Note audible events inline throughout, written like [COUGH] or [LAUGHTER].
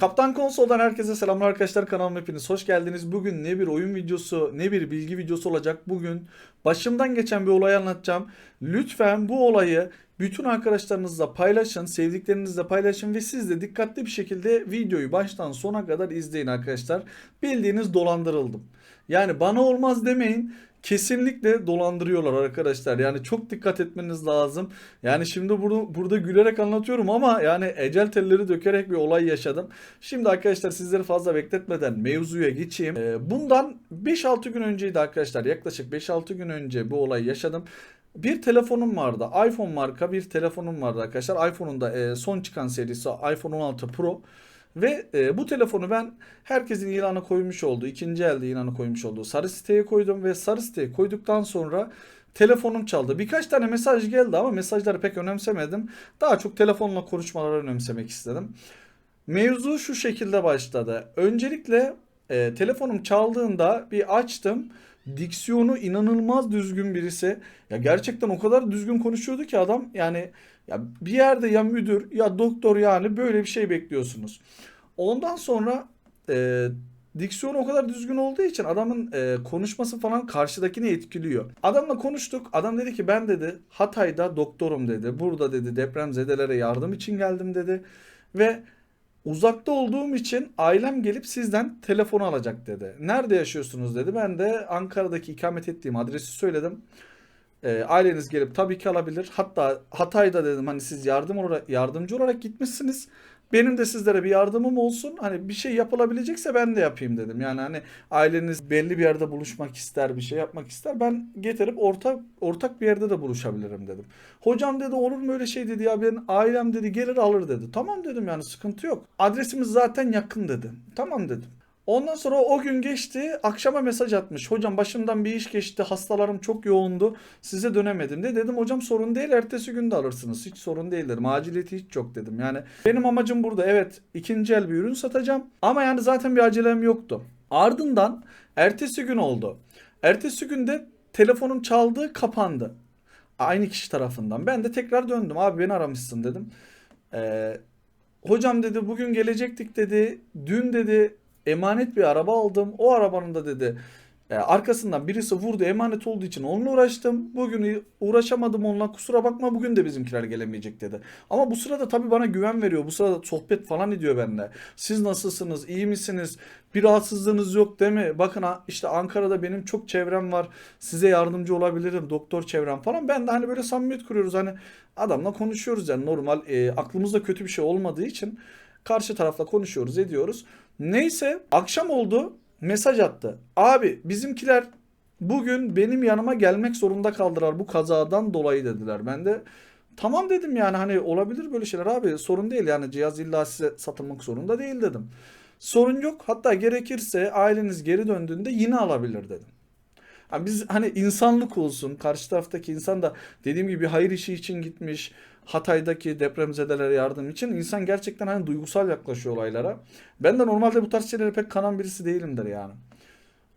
Kaptan Konsol'dan herkese selamlar arkadaşlar kanalıma hepiniz hoş geldiniz. Bugün ne bir oyun videosu ne bir bilgi videosu olacak. Bugün başımdan geçen bir olayı anlatacağım. Lütfen bu olayı bütün arkadaşlarınızla paylaşın, sevdiklerinizle paylaşın ve siz de dikkatli bir şekilde videoyu baştan sona kadar izleyin arkadaşlar. Bildiğiniz dolandırıldım. Yani bana olmaz demeyin. Kesinlikle dolandırıyorlar arkadaşlar. Yani çok dikkat etmeniz lazım. Yani şimdi bunu burada gülerek anlatıyorum ama yani ecel telleri dökerek bir olay yaşadım. Şimdi arkadaşlar sizleri fazla bekletmeden mevzuya geçeyim. Ee, bundan 5-6 gün önceydi arkadaşlar. Yaklaşık 5-6 gün önce bu olayı yaşadım. Bir telefonum vardı. iPhone marka bir telefonum vardı arkadaşlar. iPhone'un da e, son çıkan serisi iPhone 16 Pro. Ve e, bu telefonu ben herkesin ilanı koymuş olduğu, ikinci elde ilanı koymuş olduğu sarı siteye koydum ve sarı siteye koyduktan sonra telefonum çaldı. Birkaç tane mesaj geldi ama mesajları pek önemsemedim. Daha çok telefonla konuşmaları önemsemek istedim. Mevzu şu şekilde başladı. Öncelikle e, telefonum çaldığında bir açtım. Diksiyonu inanılmaz düzgün birisi. Ya gerçekten o kadar düzgün konuşuyordu ki adam yani ya bir yerde ya müdür ya doktor yani böyle bir şey bekliyorsunuz. Ondan sonra e, diksiyonu o kadar düzgün olduğu için adamın e, konuşması falan karşıdakini etkiliyor. Adamla konuştuk. Adam dedi ki ben dedi Hatay'da doktorum dedi. Burada dedi depremzedelere yardım için geldim dedi. Ve Uzakta olduğum için ailem gelip sizden telefonu alacak dedi. Nerede yaşıyorsunuz dedi. Ben de Ankara'daki ikamet ettiğim adresi söyledim. E, aileniz gelip tabii ki alabilir. Hatta Hatay'da dedim hani siz yardım olarak yardımcı olarak gitmişsiniz. Benim de sizlere bir yardımım olsun. Hani bir şey yapılabilecekse ben de yapayım dedim. Yani hani aileniz belli bir yerde buluşmak ister, bir şey yapmak ister. Ben getirip ortak ortak bir yerde de buluşabilirim dedim. Hocam dedi olur mu öyle şey dedi ya ben ailem dedi gelir alır dedi. Tamam dedim yani sıkıntı yok. Adresimiz zaten yakın dedi. Tamam dedim. Ondan sonra o gün geçti. Akşama mesaj atmış. Hocam başımdan bir iş geçti. Hastalarım çok yoğundu. Size dönemedim de. Dedim hocam sorun değil. Ertesi gün de alırsınız. Hiç sorun değil dedim. Aciliyeti hiç yok dedim. Yani benim amacım burada. Evet ikinci el bir ürün satacağım. Ama yani zaten bir acelem yoktu. Ardından ertesi gün oldu. Ertesi günde telefonum çaldı kapandı. Aynı kişi tarafından. Ben de tekrar döndüm. Abi beni aramışsın dedim. Ee, hocam dedi bugün gelecektik dedi. Dün dedi emanet bir araba aldım. O arabanın da dedi e, arkasından birisi vurdu emanet olduğu için onunla uğraştım. Bugün uğraşamadım onunla kusura bakma bugün de bizimkiler gelemeyecek dedi. Ama bu sırada tabii bana güven veriyor. Bu sırada sohbet falan ediyor benimle. Siz nasılsınız? iyi misiniz? Bir rahatsızlığınız yok değil mi? Bakın işte Ankara'da benim çok çevrem var. Size yardımcı olabilirim. Doktor çevrem falan. Ben de hani böyle samimiyet kuruyoruz. Hani adamla konuşuyoruz yani normal e, aklımızda kötü bir şey olmadığı için karşı tarafla konuşuyoruz ediyoruz. Neyse akşam oldu mesaj attı. Abi bizimkiler bugün benim yanıma gelmek zorunda kaldılar bu kazadan dolayı dediler. Ben de tamam dedim yani hani olabilir böyle şeyler abi sorun değil yani cihaz illa size satılmak zorunda değil dedim. Sorun yok hatta gerekirse aileniz geri döndüğünde yine alabilir dedim. Yani biz hani insanlık olsun karşı taraftaki insan da dediğim gibi hayır işi için gitmiş Hatay'daki depremzedelere yardım için insan gerçekten hani duygusal yaklaşıyor olaylara. Ben de normalde bu tarz şeylere pek kanan birisi değilimdir yani.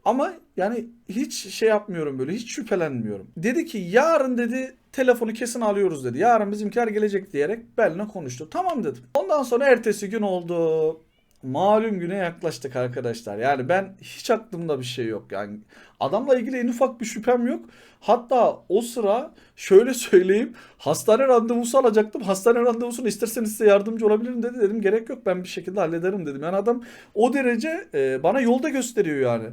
Ama yani hiç şey yapmıyorum böyle hiç şüphelenmiyorum. Dedi ki yarın dedi telefonu kesin alıyoruz dedi. Yarın bizimkiler gelecek diyerek benimle konuştu. Tamam dedim. Ondan sonra ertesi gün oldu. Malum güne yaklaştık arkadaşlar. Yani ben hiç aklımda bir şey yok. Yani adamla ilgili en ufak bir şüphem yok. Hatta o sıra şöyle [LAUGHS] söyleyeyim. Hastane randevusu alacaktım. Hastane randevusunu isterseniz size yardımcı olabilirim dedi. Dedim gerek yok ben bir şekilde hallederim dedim. Yani adam o derece e, bana yolda gösteriyor yani.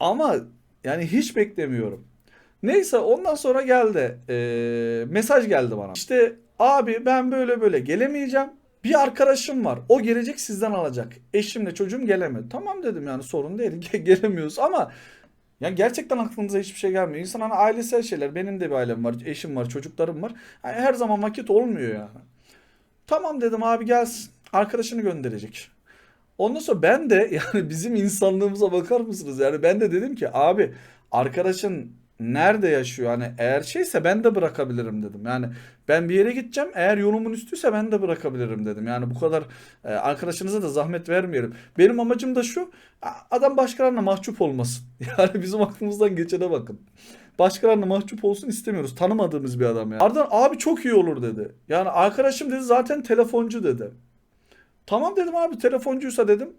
Ama yani hiç beklemiyorum. Neyse ondan sonra geldi. E, mesaj geldi bana. İşte abi ben böyle böyle gelemeyeceğim. Bir arkadaşım var. O gelecek sizden alacak. Eşimle çocuğum gelemedi. Tamam dedim yani sorun değil. [LAUGHS] Ge- Gelemiyoruz ama ya gerçekten aklınıza hiçbir şey gelmiyor. İnsan hani ailesel şeyler. Benim de bir ailem var. Eşim var. Çocuklarım var. Yani her zaman vakit olmuyor yani. Tamam dedim abi gelsin. Arkadaşını gönderecek. Ondan sonra ben de [LAUGHS] yani bizim insanlığımıza bakar mısınız? Yani ben de dedim ki abi arkadaşın nerede yaşıyor? Hani eğer şeyse ben de bırakabilirim dedim. Yani ben bir yere gideceğim. Eğer yolumun üstüyse ben de bırakabilirim dedim. Yani bu kadar e, arkadaşınıza da zahmet vermeyelim. Benim amacım da şu. Adam başkalarına mahcup olmasın. [LAUGHS] Yani bizim aklımızdan geçene bakın. Başkalarına mahcup olsun istemiyoruz. Tanımadığımız bir adam yani. Ardından abi çok iyi olur dedi. Yani arkadaşım dedi zaten telefoncu dedi. Tamam dedim abi telefoncuysa dedim.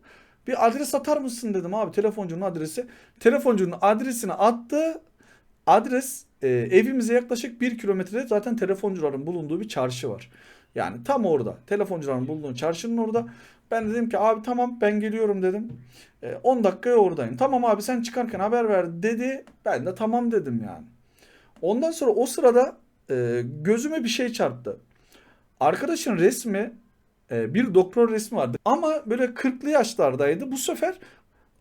Bir adres atar mısın dedim abi telefoncunun adresi. Telefoncunun adresini attı. Adres e, evimize yaklaşık bir kilometrede zaten telefoncuların bulunduğu bir çarşı var. Yani tam orada. Telefoncuların bulunduğu çarşının orada. Ben dedim ki abi tamam ben geliyorum dedim. E, 10 dakikaya oradayım. Tamam abi sen çıkarken haber ver dedi. Ben de tamam dedim yani. Ondan sonra o sırada e, gözüme bir şey çarptı. Arkadaşın resmi e, bir doktor resmi vardı. Ama böyle 40'lı yaşlardaydı. Bu sefer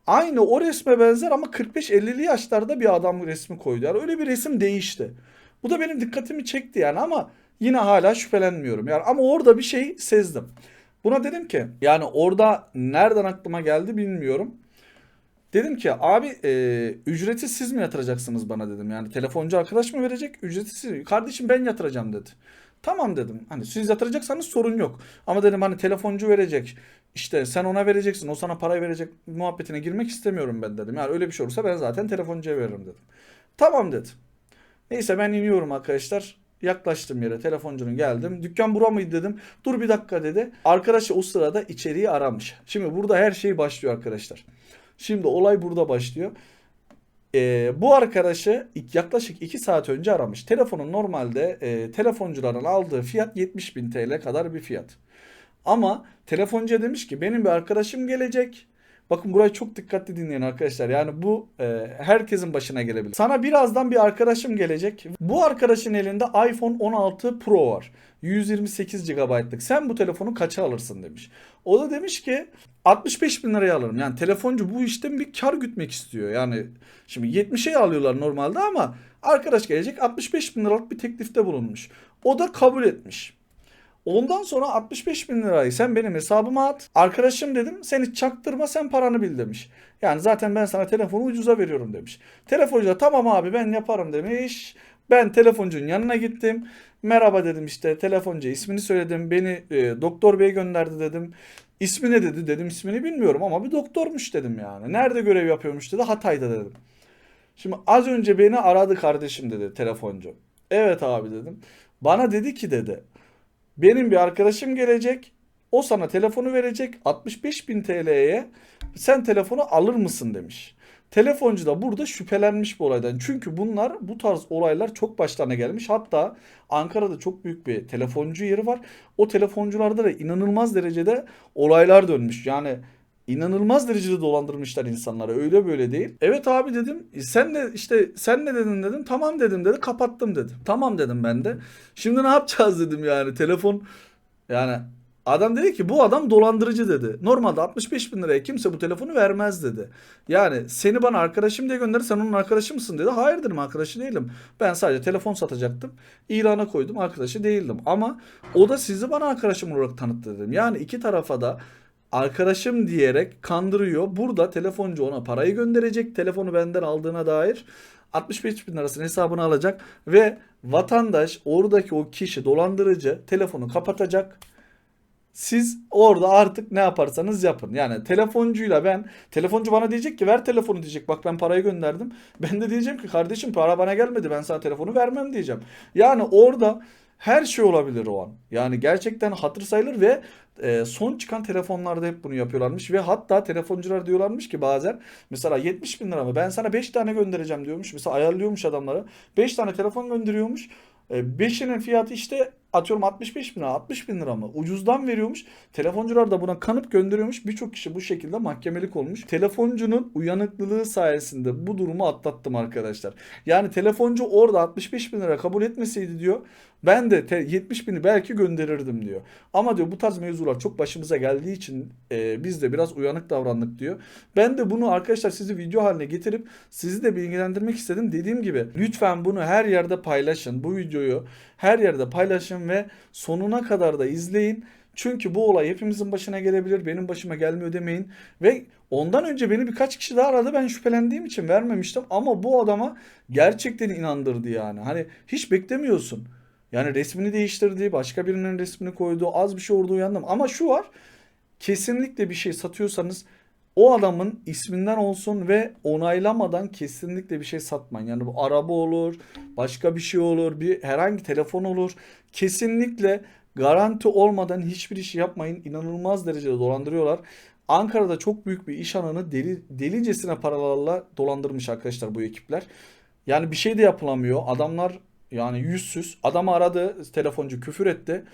aynı o resme benzer ama 45-50'li yaşlarda bir adam resmi koydu. Yani öyle bir resim değişti. Bu da benim dikkatimi çekti yani ama yine hala şüphelenmiyorum. Yani ama orada bir şey sezdim. Buna dedim ki yani orada nereden aklıma geldi bilmiyorum. Dedim ki abi e, ücreti siz mi yatıracaksınız bana dedim. Yani telefoncu arkadaş mı verecek ücreti siz mi? Kardeşim ben yatıracağım dedi. Tamam dedim. Hani siz yatıracaksanız sorun yok. Ama dedim hani telefoncu verecek. İşte sen ona vereceksin. O sana parayı verecek muhabbetine girmek istemiyorum ben dedim. Yani öyle bir şey olursa ben zaten telefoncuya veririm dedim. Tamam dedim. Neyse ben iniyorum arkadaşlar. Yaklaştım yere telefoncunun geldim. Dükkan bura mıydı dedim. Dur bir dakika dedi. Arkadaş o sırada içeriği aramış. Şimdi burada her şey başlıyor arkadaşlar. Şimdi olay burada başlıyor. Ee, bu arkadaşı yaklaşık 2 saat önce aramış. Telefonun normalde e, telefoncuların aldığı fiyat 70 bin TL kadar bir fiyat. Ama telefoncuya demiş ki benim bir arkadaşım gelecek. Bakın burayı çok dikkatli dinleyin arkadaşlar. Yani bu e, herkesin başına gelebilir. Sana birazdan bir arkadaşım gelecek. Bu arkadaşın elinde iPhone 16 Pro var. 128 GB'lık. Sen bu telefonu kaça alırsın demiş. O da demiş ki 65 bin liraya alırım. Yani telefoncu bu işten bir kar gütmek istiyor. Yani şimdi 70'e alıyorlar normalde ama arkadaş gelecek 65 bin liralık bir teklifte bulunmuş. O da kabul etmiş. Ondan sonra 65 bin lirayı sen benim hesabıma at. Arkadaşım dedim sen hiç çaktırma sen paranı bil demiş. Yani zaten ben sana telefonu ucuza veriyorum demiş. Telefoncu da tamam abi ben yaparım demiş. Ben telefoncunun yanına gittim. Merhaba dedim işte telefoncu ismini söyledim. Beni e, doktor bey gönderdi dedim. İsmi ne dedi dedim ismini bilmiyorum ama bir doktormuş dedim yani. Nerede görev yapıyormuş dedi Hatay'da dedim. Şimdi az önce beni aradı kardeşim dedi telefoncu. Evet abi dedim. Bana dedi ki dedi. Benim bir arkadaşım gelecek. O sana telefonu verecek 65 bin TL'ye. Sen telefonu alır mısın demiş. Telefoncu da burada şüphelenmiş bu olaydan. Çünkü bunlar bu tarz olaylar çok başlarına gelmiş. Hatta Ankara'da çok büyük bir telefoncu yeri var. O telefoncularda da inanılmaz derecede olaylar dönmüş. Yani inanılmaz derecede dolandırmışlar insanları. Öyle böyle değil. Evet abi dedim. "E Sen de işte sen ne dedin dedim. Tamam dedim dedi. Kapattım dedim. Tamam dedim ben de. Şimdi ne yapacağız dedim yani. Telefon yani adam dedi ki bu adam dolandırıcı dedi. Normalde 65 bin liraya kimse bu telefonu vermez dedi. Yani seni bana arkadaşım diye gönderir sen onun arkadaşı mısın dedi. Hayır dedim arkadaşı değilim. Ben sadece telefon satacaktım. İlana koydum arkadaşı değildim. Ama o da sizi bana arkadaşım olarak tanıttı dedim. Yani iki tarafa da arkadaşım diyerek kandırıyor. Burada telefoncu ona parayı gönderecek. Telefonu benden aldığına dair 65 bin lirasının hesabını alacak ve vatandaş oradaki o kişi dolandırıcı telefonu kapatacak. Siz orada artık ne yaparsanız yapın. Yani telefoncuyla ben telefoncu bana diyecek ki ver telefonu diyecek. Bak ben parayı gönderdim. Ben de diyeceğim ki kardeşim para bana gelmedi. Ben sana telefonu vermem diyeceğim. Yani orada her şey olabilir o an. Yani gerçekten hatır sayılır ve e, son çıkan telefonlarda hep bunu yapıyorlarmış ve hatta telefoncular diyorlarmış ki bazen mesela 70 bin lira mı ben sana 5 tane göndereceğim diyormuş. Mesela ayarlıyormuş adamlara 5 tane telefon gönderiyormuş. 5'inin fiyatı işte atıyorum 65 bin lira 60 bin lira mı ucuzdan veriyormuş. Telefoncular da buna kanıp gönderiyormuş. Birçok kişi bu şekilde mahkemelik olmuş. Telefoncunun uyanıklılığı sayesinde bu durumu atlattım arkadaşlar. Yani telefoncu orada 65 bin lira kabul etmeseydi diyor ben de te- 70 bini belki gönderirdim diyor. Ama diyor bu tarz mevzular çok başımıza geldiği için e, biz de biraz uyanık davrandık diyor. Ben de bunu arkadaşlar sizi video haline getirip sizi de bilgilendirmek istedim. Dediğim gibi lütfen bunu her yerde paylaşın. Bu videoyu her yerde paylaşın ve sonuna kadar da izleyin. Çünkü bu olay hepimizin başına gelebilir. Benim başıma gelmiyor demeyin. Ve ondan önce beni birkaç kişi daha aradı. Ben şüphelendiğim için vermemiştim. Ama bu adama gerçekten inandırdı yani. Hani hiç beklemiyorsun. Yani resmini değiştirdi. Başka birinin resmini koydu. Az bir şey orada uyandım. Ama şu var. Kesinlikle bir şey satıyorsanız o adamın isminden olsun ve onaylamadan kesinlikle bir şey satmayın. Yani bu araba olur, başka bir şey olur, bir herhangi telefon olur. Kesinlikle Garanti olmadan hiçbir iş yapmayın. İnanılmaz derecede dolandırıyorlar. Ankara'da çok büyük bir iş alanı deli, delicesine paralarla dolandırmış arkadaşlar bu ekipler. Yani bir şey de yapılamıyor. Adamlar yani yüzsüz. Adamı aradı telefoncu küfür etti.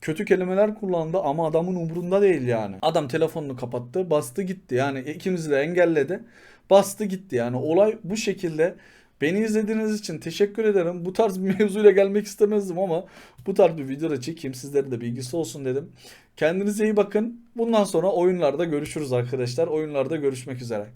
Kötü kelimeler kullandı ama adamın umurunda değil yani. Adam telefonunu kapattı, bastı gitti. Yani ikimizi de engelledi. Bastı gitti yani. Olay bu şekilde. Beni izlediğiniz için teşekkür ederim. Bu tarz bir [LAUGHS] mevzuyla gelmek istemezdim ama bu tarz bir video da çekeyim. Sizlerin de bilgisi olsun dedim. Kendinize iyi bakın. Bundan sonra oyunlarda görüşürüz arkadaşlar. Oyunlarda görüşmek üzere.